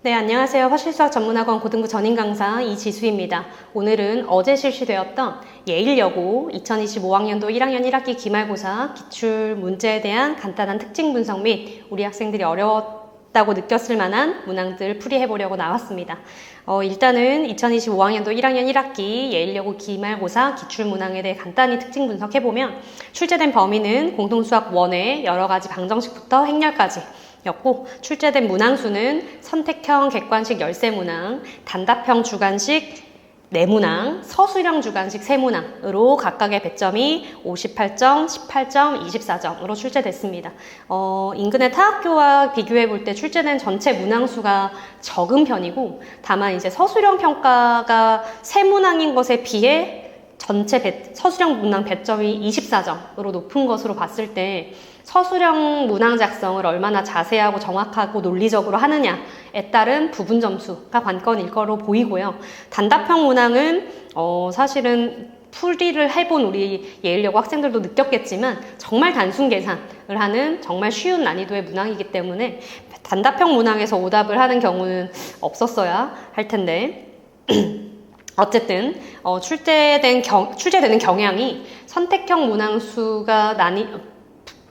네, 안녕하세요. 화실수학 전문학원 고등부 전임 강사 이지수입니다. 오늘은 어제 실시되었던 예일여고 2025학년도 1학년 1학기 기말고사 기출 문제에 대한 간단한 특징 분석 및 우리 학생들이 어려웠다고 느꼈을 만한 문항들 풀이해 보려고 나왔습니다. 어, 일단은 2025학년도 1학년 1학기 예일여고 기말고사 기출 문항에 대해 간단히 특징 분석해 보면 출제된 범위는 공동수학 원의 여러 가지 방정식부터 행렬까지 였고 출제된 문항수는 선택형 객관식 열세 문항, 단답형 주관식 네 문항, 서술형 주관식 세 문항으로 각각의 배점이 58점, 18점, 24점으로 출제됐습니다. 어, 인근의 타학교와 비교해 볼 때 출제된 전체 문항수가 적은 편이고 다만 이제 서술형 평가가 세 문항인 것에 비해 전체 배, 서술형 문항 배점이 24점으로 높은 것으로 봤을 때 서술형 문항 작성을 얼마나 자세하고 정확하고 논리적으로 하느냐에 따른 부분 점수가 관건일 거로 보이고요. 단답형 문항은 어, 사실은 풀이를 해본 우리 예일여고 학생들도 느꼈겠지만 정말 단순 계산을 하는 정말 쉬운 난이도의 문항이기 때문에 단답형 문항에서 오답을 하는 경우는 없었어야 할 텐데 어쨌든 어, 출제된 경, 출제되는 경향이 선택형 문항 수가 난이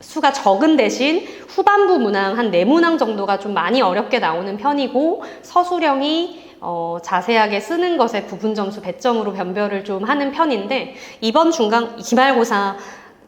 수가 적은 대신 후반부 문항 한 네 문항 정도가 좀 많이 어렵게 나오는 편이고 서술형이 어, 자세하게 쓰는 것에 부분 점수 배점으로 변별을 좀 하는 편인데 이번 중간 기말고사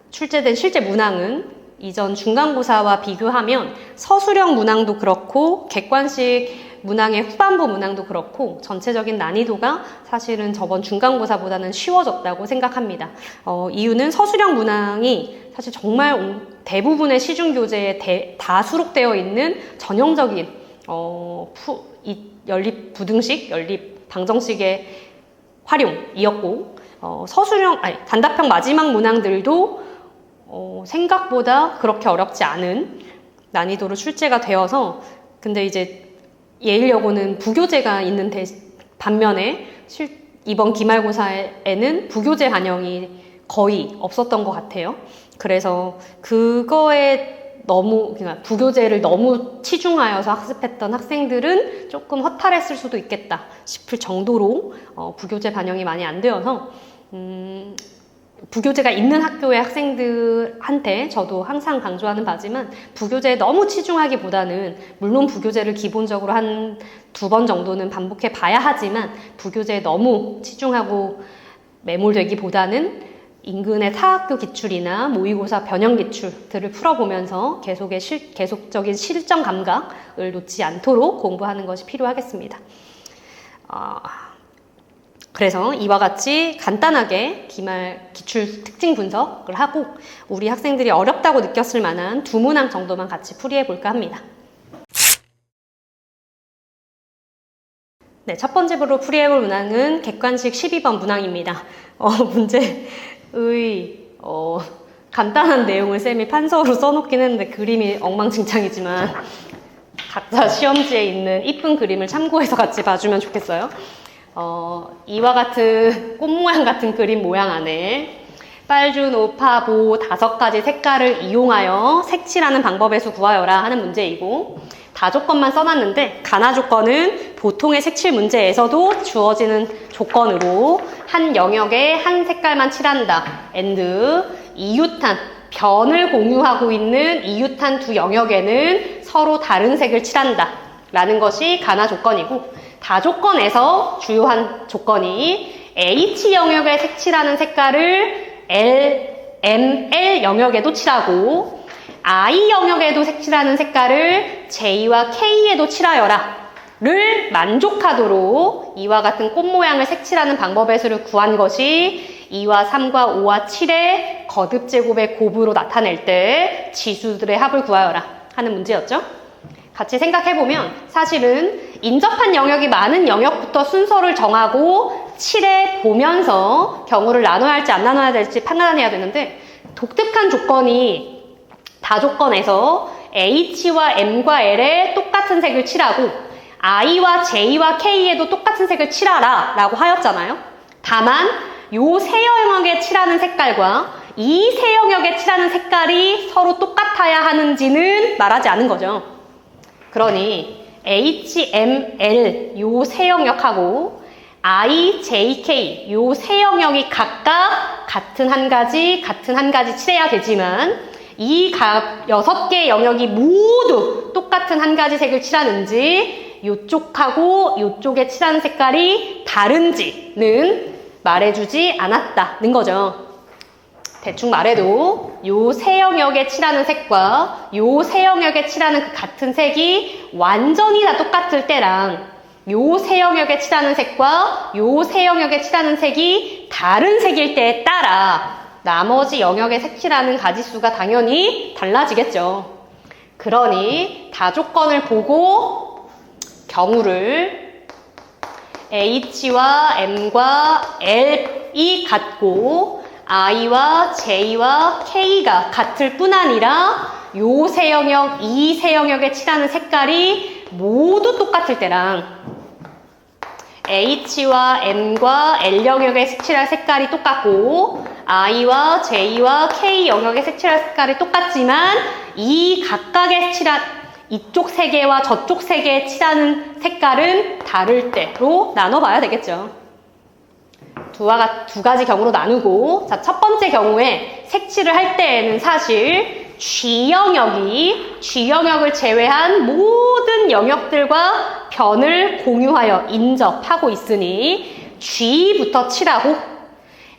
출제된 실제 문항은 이전 중간고사와 비교하면 서술형 문항도 그렇고 객관식 문항의 후반부 문항도 그렇고 전체적인 난이도가 사실은 저번 중간고사보다는 쉬워졌다고 생각합니다. 어, 이유는 서술형 문항이 사실 정말 대부분의 시중 교재에 대, 다 수록되어 있는 전형적인 어, 푸, 이 연립 부등식, 연립 방정식의 활용이었고 어, 서술형 아니 단답형 마지막 문항들도 어, 생각보다 그렇게 어렵지 않은 난이도로 출제가 되어서 근데 이제 예일여고는 부교재가 있는 대, 반면에 실, 이번 기말고사에는 부교재 반영이 거의 없었던 것 같아요. 그래서 그거에 너무 그러니까 부교재를 너무 치중하여서 학습했던 학생들은 조금 허탈했을 수도 있겠다 싶을 정도로 어, 부교재 반영이 많이 안 되어서 음, 부교재가 있는 학교의 학생들한테 저도 항상 강조하는 바지만 부교재에 너무 치중하기보다는 물론 부교재를 기본적으로 한 두 번 정도는 반복해 봐야 하지만 부교재에 너무 치중하고 매몰되기보다는 인근의 사학교 기출이나 모의고사 변형 기출들을 풀어보면서 계속의 실, 계속적인 실전 감각을 놓지 않도록 공부하는 것이 필요하겠습니다. 어, 그래서 이와 같이 간단하게 기말 기출 특징 분석을 하고 우리 학생들이 어렵다고 느꼈을 만한 두 문항 정도만 같이 풀이해 볼까 합니다. 네, 첫 번째로 풀이해 볼 문항은 객관식 12번 문항입니다. 어, 문제의 어, 간단한 내용을 쌤이 판서로 써놓긴 했는데 그림이 엉망진창이지만 각자 시험지에 있는 이쁜 그림을 참고해서 같이 봐주면 좋겠어요. 어, 이와 같은 꽃 모양 같은 그림 모양 안에 빨주, 노파, 보 다섯 가지 색깔을 이용하여 색칠하는 방법의 수 구하여라 하는 문제이고 다 조건만 써놨는데 가나 조건은 보통의 색칠 문제에서도 주어지는 조건으로 한 영역에 한 색깔만 칠한다. and 이유탄 변을 공유하고 있는 이유탄 두 영역에는 서로 다른 색을 칠한다. 라는 것이 가나 조건이고 다조건에서 주요한 조건이 H 영역에 색칠하는 색깔을 L, M, L 영역에도 칠하고 I 영역에도 색칠하는 색깔을 J와 K에도 칠하여라 를 만족하도록 이와 같은 꽃 모양을 색칠하는 방법의 수를 구한 것이 2와 3과 5와 7의 거듭 제곱의 곱으로 나타낼 때 지수들의 합을 구하여라 하는 문제였죠. 같이 생각해보면 사실은 인접한 영역이 많은 영역부터 순서를 정하고 칠해 보면서 경우를 나눠야 할지 안 나눠야 될지 판단해야 되는데 독특한 조건이 다조건에서 H와 M과 L에 똑같은 색을 칠하고 I와 J와 K에도 똑같은 색을 칠하라 라고 하였잖아요. 다만 요 세 영역에 칠하는 색깔과 이 세 영역에 칠하는 색깔이 서로 똑같아야 하는지는 말하지 않은 거죠. 그러니 H, M, L 요 세 영역하고 I, J, K 요 세 영역이 각각 같은 한 가지, 같은 한 가지 칠해야 되지만 이 각 여섯 개 영역이 모두 똑같은 한 가지 색을 칠하는지 요쪽하고 요쪽에 칠하는 색깔이 다른지는 말해주지 않았다는 거죠. 대충 말해도 요 세 영역에 칠하는 색과 요 세 영역에 칠하는 그 같은 색이 완전히 다 똑같을 때랑 요 세 영역에 칠하는 색과 요 세 영역에 칠하는 색이 다른 색일 때에 따라 나머지 영역의 색칠하는 가지수가 당연히 달라지겠죠. 그러니 다 조건을 보고 경우를 H와 M과 L이 같고 I와 J와 K가 같을 뿐 아니라 요 세 영역, 이 세 영역에 칠하는 색깔이 모두 똑같을 때랑 H와 M과 L 영역에 색칠할 색깔이 똑같고 I와 J와 K 영역에 색칠할 색깔이 똑같지만 이 각각의 색칠한 이쪽 세 개와 저쪽 세 개에 칠하는 색깔은 다를 때로 나눠봐야 되겠죠. 두와 가, 두 가지 경우로 나누고 자, 첫 번째 경우에 색칠을 할 때에는 사실 G 영역이 G 영역을 제외한 모든 영역들과 변을 공유하여 인접하고 있으니 G부터 칠하고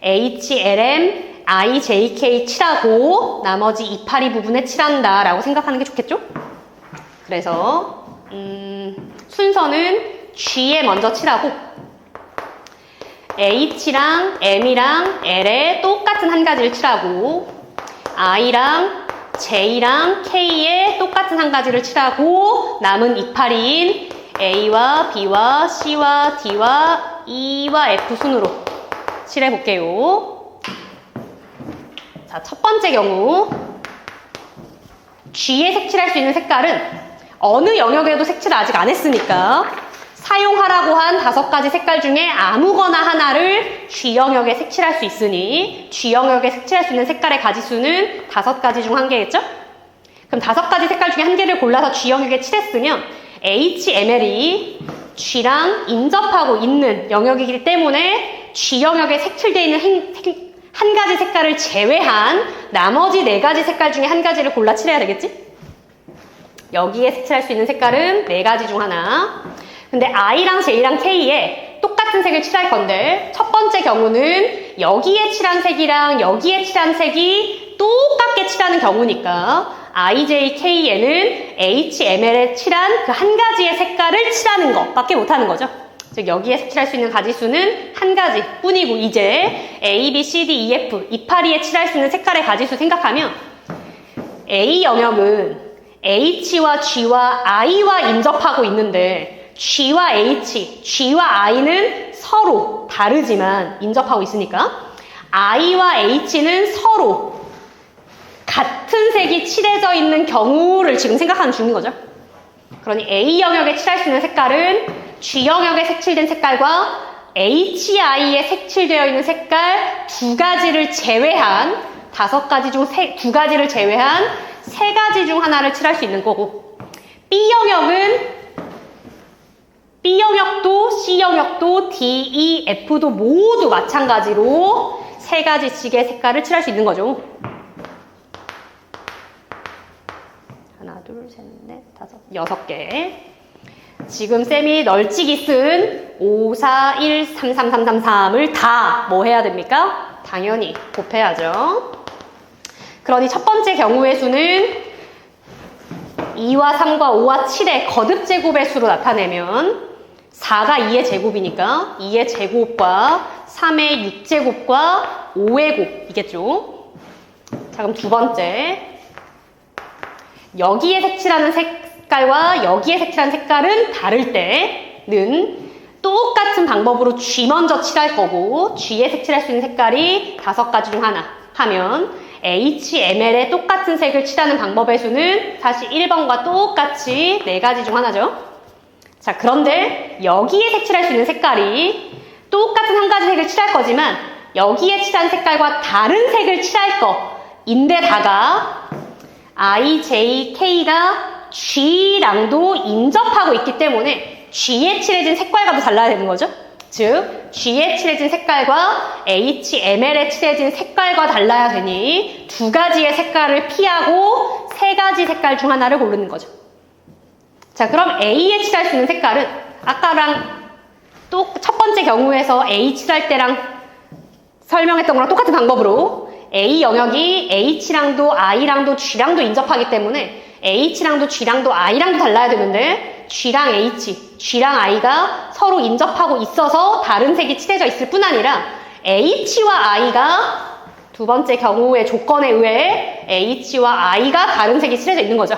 H, L, M, I, J, K 칠하고 나머지 이파리 부분에 칠한다 라고 생각하는 게 좋겠죠? 그래서 음, 순서는 G에 먼저 칠하고 H랑 M이랑 L에 똑같은 한 가지를 칠하고 I랑 J랑 K에 똑같은 한 가지를 칠하고 남은 이파리인 A와 B와 C와 D와 E와 F 순으로 칠해 볼게요. 자, 첫 번째 경우 G에 색칠할 수 있는 색깔은 어느 영역에도 색칠을 아직 안 했으니까 사용하라고 한 다섯 가지 색깔 중에 아무거나 하나를 G 영역에 색칠할 수 있으니 G 영역에 색칠할 수 있는 색깔의 가지수는 다섯 가지 중 한 개겠죠? 그럼 다섯 가지 색깔 중에 한 개를 골라서 G 영역에 칠했으면 HML이 G랑 인접하고 있는 영역이기 때문에 G 영역에 색칠되어 있는 한 가지 색깔을 제외한 나머지 네 가지 색깔 중에 한 가지를 골라 칠해야 되겠지? 여기에 색칠할 수 있는 색깔은 네 가지 중 하나. 근데 I랑 J랑 K에 똑같은 색을 칠할 건데 첫 번째 경우는 여기에 칠한 색이랑 여기에 칠한 색이 똑같게 칠하는 경우니까 I, J, K에는 H, ML에 칠한 그 한 가지의 색깔을 칠하는 것밖에 못하는 거죠. 즉 여기에 색칠할 수 있는 가지수는 한 가지 뿐이고 이제 A, B, C, D, E, F 이파리에 칠할 수 있는 색깔의 가지수 생각하면 A 영역은 H와 G와 I와 인접하고 있는데 G와 H, G와 I는 서로 다르지만 인접하고 있으니까 I와 H는 서로 같은 색이 칠해져 있는 경우를 지금 생각하는 중인 거죠. 그러니 A 영역에 칠할 수 있는 색깔은 G 영역에 색칠된 색깔과 HI에 색칠되어 있는 색깔 두 가지를 제외한 다섯 가지 중 두 가지를 제외한 세 가지 중 하나를 칠할 수 있는 거고 B 영역은 B 영역도 C 영역도 D, E, F도 모두 마찬가지로 세 가지씩의 색깔을 칠할 수 있는 거죠. 하나, 둘, 셋, 넷, 다섯, 여섯 개. 지금 쌤이 널찍이 쓴 5, 4, 1, 3, 3, 3, 3, 3을 다 뭐 해야 됩니까? 당연히 곱해야죠. 그러니 첫 번째 경우의 수는 2와 3과 5와 7의 거듭 제곱의 수로 나타내면 4가 2의 제곱이니까 2의 제곱과 3의 6제곱과 5의 곱이겠죠. 자, 그럼 두 번째. 여기에 색칠하는 색깔과 여기에 색칠하는 색깔은 다를 때는 똑같은 방법으로 G 먼저 칠할 거고 G에 색칠할 수 있는 색깔이 다섯 가지 중 하나 하면 HML에 똑같은 색을 칠하는 방법의 수는 사실 1번과 똑같이 네 가지 중 하나죠. 자, 그런데 여기에 색칠할 수 있는 색깔이 똑같은 한 가지 색을 칠할 거지만 여기에 칠한 색깔과 다른 색을 칠할 거인데다가 I, J, K가 G랑도 인접하고 있기 때문에 G에 칠해진 색깔과도 달라야 되는 거죠. 즉, G에 칠해진 색깔과 HML에 칠해진 색깔과 달라야 되니 두 가지의 색깔을 피하고 세 가지 색깔 중 하나를 고르는 거죠. 자, 그럼 A에 칠할 수 있는 색깔은 아까랑 또 첫 번째 경우에서 A 칠할 때랑 설명했던 거랑 똑같은 방법으로 A 영역이 H랑도 I랑도 G랑도 인접하기 때문에 H랑도 G랑도 I랑도 달라야 되는데 G랑 H, G랑 I가 서로 인접하고 있어서 다른 색이 칠해져 있을 뿐 아니라 H와 I가 두 번째 경우의 조건에 의해 H와 I가 다른 색이 칠해져 있는 거죠.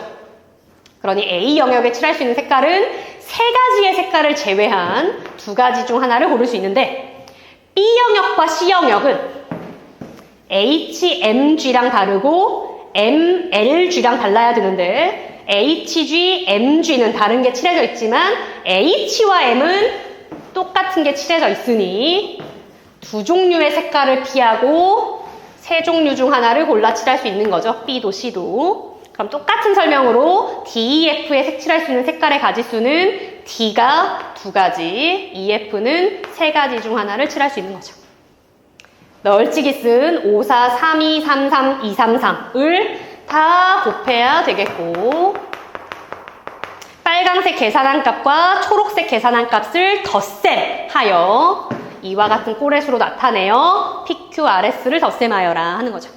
그러니 A 영역에 칠할 수 있는 색깔은 세 가지의 색깔을 제외한 두 가지 중 하나를 고를 수 있는데 B 영역과 C 영역은 HMG랑 다르고 MLG랑 달라야 되는데 HG, MG는 다른 게 칠해져 있지만 H와 M은 똑같은 게 칠해져 있으니 두 종류의 색깔을 피하고 세 종류 중 하나를 골라 칠할 수 있는 거죠. B도 C도. 그럼 똑같은 설명으로 DEF에 색칠할 수 있는 색깔의 가지수는 D가 두 가지, EF는 세 가지 중 하나를 칠할 수 있는 거죠. 널찍이 쓴 5, 4, 3, 2, 3, 3, 2, 3, 3을 다 곱해야 되겠고 빨강색 계산한 값과 초록색 계산한 값을 덧셈하여 이와 같은 꼴의 수로 나타내어 PQRS를 덧셈하여라 하는 거죠.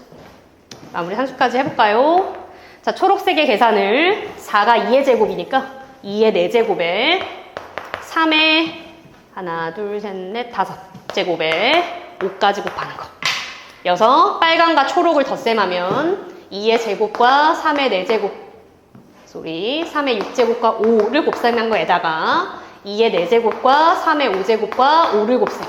마무리 산수까지 해볼까요? 자, 초록색의 계산을 4가 2의 제곱이니까 2의 4제곱에 3의 하나, 둘, 셋, 넷, 다섯 제곱에 5까지 곱하는 거. 여섯, 빨강과 초록을 덧셈하면 2의 제곱과 3의 4제곱, 소리, 3의 6제곱과 5를 곱셈한 거에다가 2의 4제곱과 3의 5제곱과 5를 곱셈.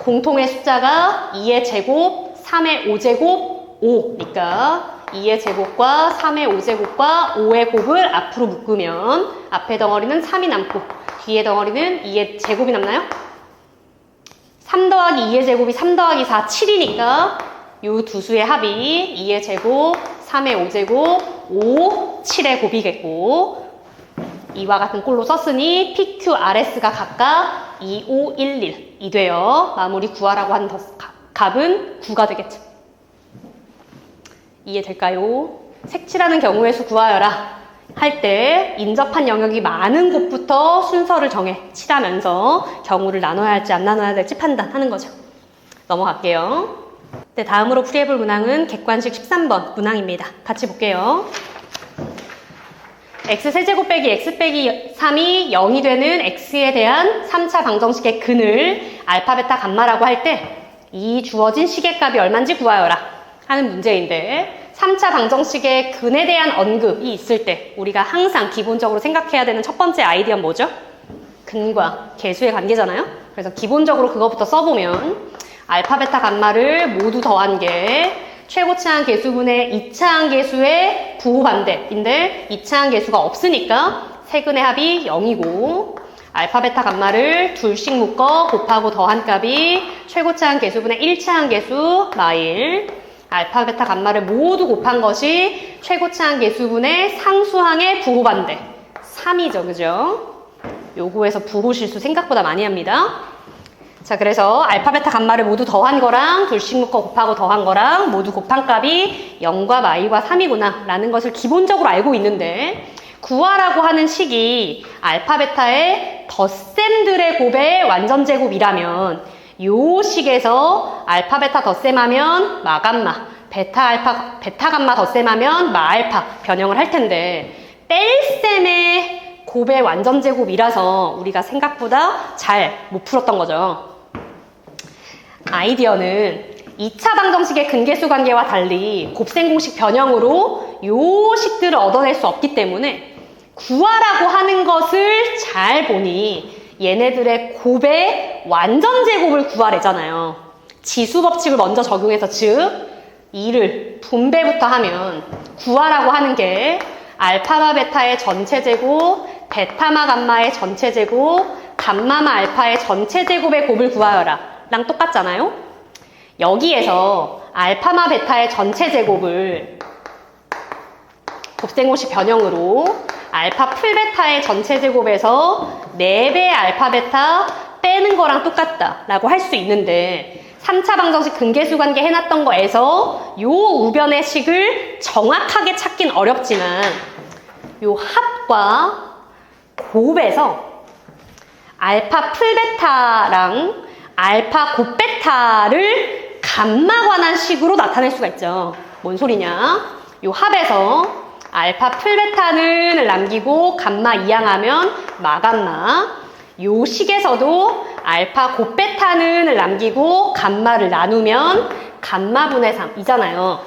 공통의 숫자가 2의 제곱, 3의 5제곱, 5니까 2의 제곱과 3의 5제곱과 5의 곱을 앞으로 묶으면 앞에 덩어리는 3이 남고 뒤에 덩어리는 2의 제곱이 남나요? 3 더하기 2의 제곱이 3 더하기 4, 7이니까 이 두 수의 합이 2의 제곱, 3의 5제곱, 5, 7의 곱이겠고 이와 같은 꼴로 썼으니 PQRS가 각각 2, 5, 1, 1이 돼요. 마무리 구하라고 가- 값은 9가 되겠죠. 이해될까요? 색칠하는 경우의 수 구하여라. 할 때 인접한 영역이 많은 곳부터 순서를 정해 칠하면서 경우를 나눠야 할지 안 나눠야 될지 판단하는 거죠. 넘어갈게요. 네, 다음으로 풀이해볼 문항은 객관식 13번 문항입니다. 같이 볼게요. x 세제곱 빼기 x 빼기 3이 0이 되는 x에 대한 3차 방정식의 근을 알파, 베타, 감마라고 할 때 이 주어진 시계값이 얼마인지 구하여라 하는 문제인데 3차 방정식의 근에 대한 언급이 있을 때 우리가 항상 기본적으로 생각해야 되는 첫 번째 아이디어는 뭐죠? 근과 개수의 관계잖아요. 그래서 기본적으로 그거부터 써보면 알파, 베타, 감마를 모두 더한 게 최고차항 개수분의 2차항 개수의 부호 반대인데 2차항 개수가 없으니까 세근의 합이 0이고 알파, 베타, 감마를 둘씩 묶어 곱하고 더한 값이 최고차항 개수분의 1차항 개수 마일 알파, 베타, 감마를 모두 곱한 것이 최고차항 개수분의 상수항의 부호 반대 3이죠, 그죠? 요구에서 부호 실수 생각보다 많이 합니다. 자, 그래서 알파, 베타, 감마를 모두 더한 거랑 둘씩 묶어 곱하고 더한 거랑 모두 곱한 값이 0과 마이과 3이구나 라는 것을 기본적으로 알고 있는데 구하라고 하는 식이 알파, 베타의 덧셈들의 곱의 완전 제곱이라면 요 식에서 알파, 베타 덧셈하면 마감마, 베타, 알파, 베타, 감마 덧셈하면 마알파 변형을 할 텐데 뺄셈의 곱의 완전 제곱이라서 우리가 생각보다 잘 못 풀었던 거죠. 아이디어는 2차 방정식의 근계수 관계와 달리 곱셈 공식 변형으로 요 식들을 얻어낼 수 없기 때문에 구하라고 하는 것을 잘 보니 얘네들의 곱의 완전 제곱을 구하래잖아요. 지수 법칙을 먼저 적용해서 즉 2를 분배부터 하면 구하라고 하는 게 알파마 베타의 전체 제곱, 베타마 감마의 전체 제곱, 감마마 알파의 전체 제곱의 곱을 구하여라. 랑 똑같잖아요? 여기에서 알파마 베타의 전체 제곱을 곱셈공식 변형으로 알파 풀베타의 전체 제곱에서 4배 알파 베타 빼는 거랑 똑같다 라고 할 수 있는데 3차 방정식 근계수 관계 해놨던 거에서 요 우변의 식을 정확하게 찾긴 어렵지만 요 합과 곱에서 알파 풀베타랑 알파 곱베타를 감마 관한 식으로 나타낼 수가 있죠. 뭔 소리냐? 요 합에서 알파 풀베타는 남기고 감마 이항하면 마감마. 요 식에서도 알파 곱베타는 남기고 감마를 나누면 감마분의 3이잖아요.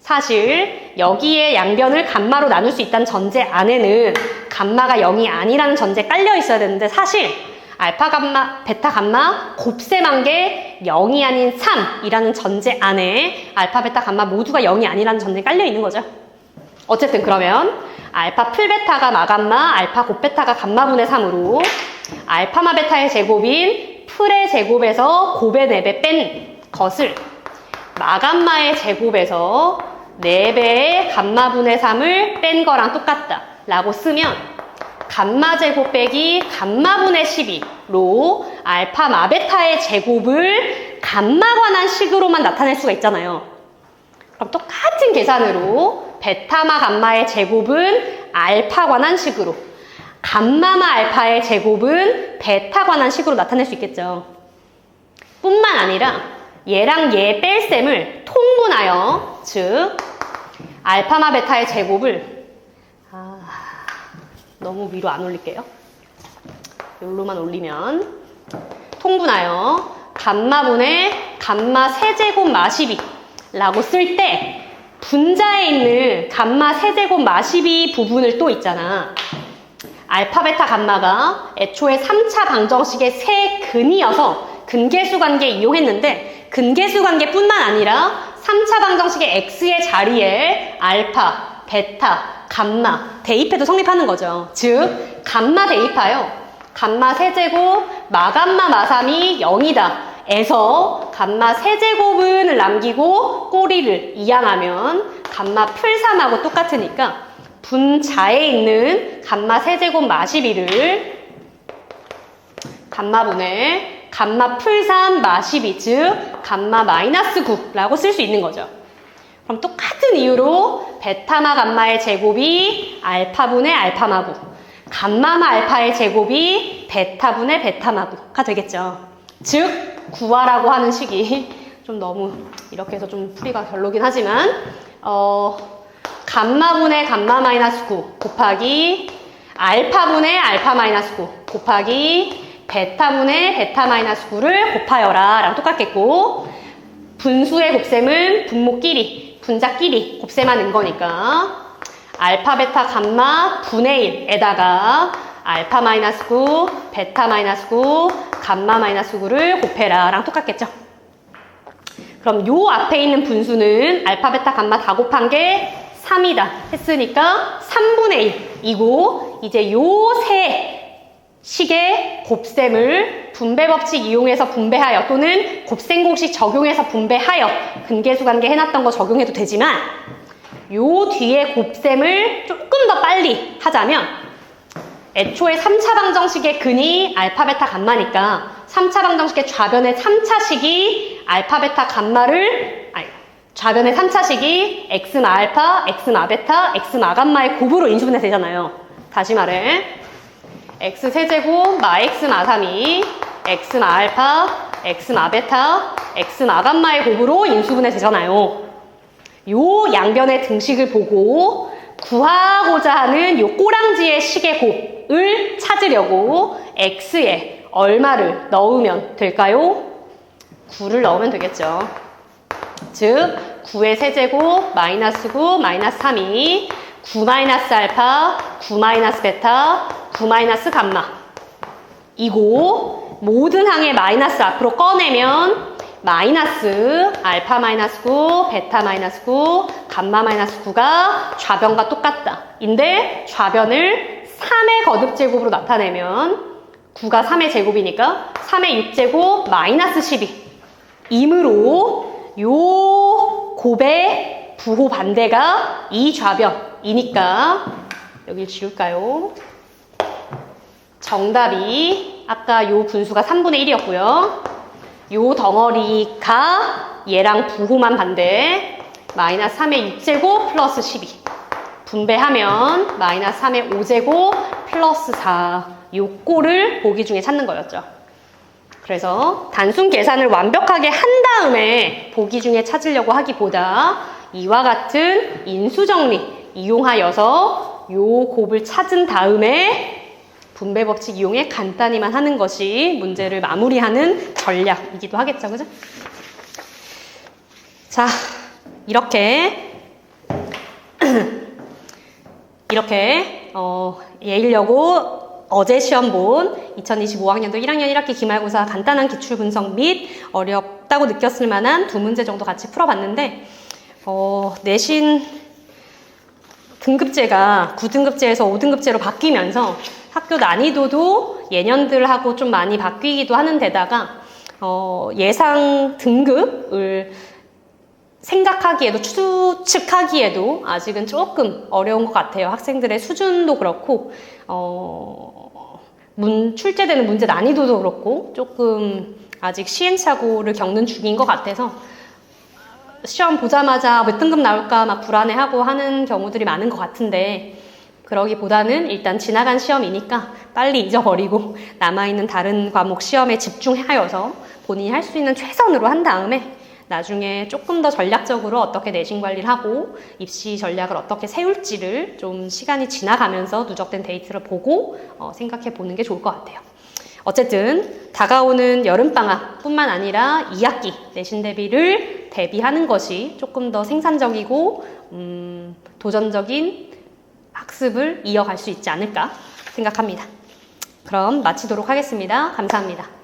사실 여기에 양변을 감마로 나눌 수 있다는 전제 안에는 감마가 0이 아니라는 전제 깔려 있어야 되는데 사실 알파 감마, 베타 감마 곱셈한 게 0이 아닌 3이라는 전제 안에 알파, 베타, 감마 모두가 0이 아니라는 전제 깔려 있는 거죠. 어쨌든 그러면 알파 풀베타가 마감마, 알파 곱베타가 감마분의 3으로 알파마 베타의 제곱인 풀의 제곱에서 곱의 4배 뺀 것을 마감마의 제곱에서 4배의 감마분의 3을 뺀 거랑 똑같다 라고 쓰면 감마 제곱 빼기 감마분의 12로 알파 마베타의 제곱을 감마 관한 식으로만 나타낼 수가 있잖아요. 그럼 똑같은 계산으로 베타마 감마의 제곱은 알파 관한 식으로 감마마 알파의 제곱은 베타 관한 식으로 나타낼 수 있겠죠. 뿐만 아니라 얘랑 얘 뺄셈을 통분하여 즉 알파마 베타의 제곱을 아, 너무 위로 안 올릴게요. 여기로만 올리면 통분하여 감마분의 감마 세제곱 마십이 라고 쓸 때 분자에 있는 감마 세제곱 마십이 부분을 또 있잖아. 알파, 베타, 감마가 애초에 3차 방정식의 세 근이어서 근계수 관계 이용했는데 근계수 관계뿐만 아니라 3차 방정식의 x의 자리에 알파, 베타, 감마 대입해도 성립하는 거죠. 즉 감마 대입하여 감마 세제곱 마감마 마삼이 0이다. 에서 감마 세제곱은 남기고 꼬리를 이항하면 감마 풀삼하고 똑같으니까 분자에 있는 감마 세제곱 마십이를 감마분의 감마 풀삼 마십이 즉 감마 마이너스 9라고 쓸 수 있는 거죠. 그럼 똑같은 이유로 베타마 감마의 제곱이 알파분의 알파마구 감마마 알파의 제곱이 베타분의 베타마구가 되겠죠. 즉 구하라고 하는 식이 좀 너무 이렇게 해서 좀 풀이가 별로긴 하지만 어 감마분의 감마 마이너스 9 곱하기 알파분의 알파 마이너스 9 곱하기 베타분의 베타 마이너스 9를 곱하여라. 랑 똑같겠고 분수의 곱셈은 분모끼리 분자끼리 곱셈하는 거니까 알파 베타 감마 분의 1에다가 알파 마이너스 9 베타 마이너스 9 감마 마이너스 9를 곱해라 랑 똑같겠죠? 그럼 요 앞에 있는 분수는 알파 베타 감마 다 곱한 게 3이다 했으니까 3분의 1이고 이제 요 세 식의 곱셈을 분배 법칙 이용해서 분배하여 또는 곱셈 공식 적용해서 분배하여 근계수 관계 해놨던 거 적용해도 되지만 요 뒤에 곱셈을 조금 더 빨리 하자면 애초에 3차 방정식의 근이 알파 베타 감마니까 3차 방정식의 좌변의 3차식이 알파 베타 감마를 아니 좌변의 3차식이 x 마 알파, x 마 베타, x 마 감마의 곱으로 인수분해 되잖아요. 다시 말해. x 세제곱 마 x 마 3이 x 마 알파, x 마 베타, x 마 감마의 곱으로 인수분해 되잖아요. 요 양변의 등식을 보고 구하고자 하는 요 꼬랑지의 식의 곱을 찾으려고 x에 얼마를 넣으면 될까요? 9를 넣으면 되겠죠. 즉 9의 세제곱 마이너스 9 마이너스 3이 9 마이너스 알파 9 마이너스 베타 9 마이너스 감마 이고 모든 항의 마이너스 앞으로 꺼내면 마이너스 알파 마이너스 9 베타 마이너스 9 감마 마이너스 9가 좌변과 똑같다 인데 좌변을 3의 거듭 제곱으로 나타내면 9가 3의 제곱이니까 3의 6제곱 마이너스 12 이므로 요 곱의 부호 반대가 이 좌변이니까 여기 지울까요? 정답이 아까 요 분수가 3분의 1이었고요. 요 덩어리가 얘랑 부호만 반대 마이너스 3의 6제곱 플러스 12 분배하면 마이너스 3의 5제곱 플러스 4 요꼴을 보기 중에 찾는 거였죠. 그래서 단순 계산을 완벽하게 한 다음에 보기 중에 찾으려고 하기보다 이와 같은 인수정리 이용하여서 요 곱을 찾은 다음에 분배 법칙 이용해 간단히만 하는 것이 문제를 마무리하는 전략이기도 하겠죠, 그죠? 자, 이렇게 이렇게 어, 예일여고 어제 시험 본 2025학년도 1학년 1학기 기말고사 간단한 기출 분석 및 어렵다고 느꼈을 만한 두 문제 정도 같이 풀어봤는데 어, 내신 등급제가 9등급제에서 5등급제로 바뀌면서 학교 난이도도 예년들하고 좀 많이 바뀌기도 하는 데다가 어, 예상 등급을 생각하기에도 추측하기에도 아직은 조금 어려운 것 같아요. 학생들의 수준도 그렇고 어, 문, 출제되는 문제 난이도도 그렇고 조금 아직 시행착오를 겪는 중인 것 같아서 시험 보자마자 몇 등급 나올까 막 불안해하고 하는 경우들이 많은 것 같은데 그러기보다는 일단 지나간 시험이니까 빨리 잊어버리고 남아있는 다른 과목 시험에 집중하여서 본인이 할 수 있는 최선으로 한 다음에 나중에 조금 더 전략적으로 어떻게 내신 관리를 하고 입시 전략을 어떻게 세울지를 좀 시간이 지나가면서 누적된 데이터를 보고 어, 생각해 보는 게 좋을 것 같아요. 어쨌든 다가오는 여름방학뿐만 아니라 2학기 내신 대비를 대비하는 것이 조금 더 생산적이고 음, 도전적인 학습을 이어갈 수 있지 않을까 생각합니다. 그럼 마치도록 하겠습니다. 감사합니다.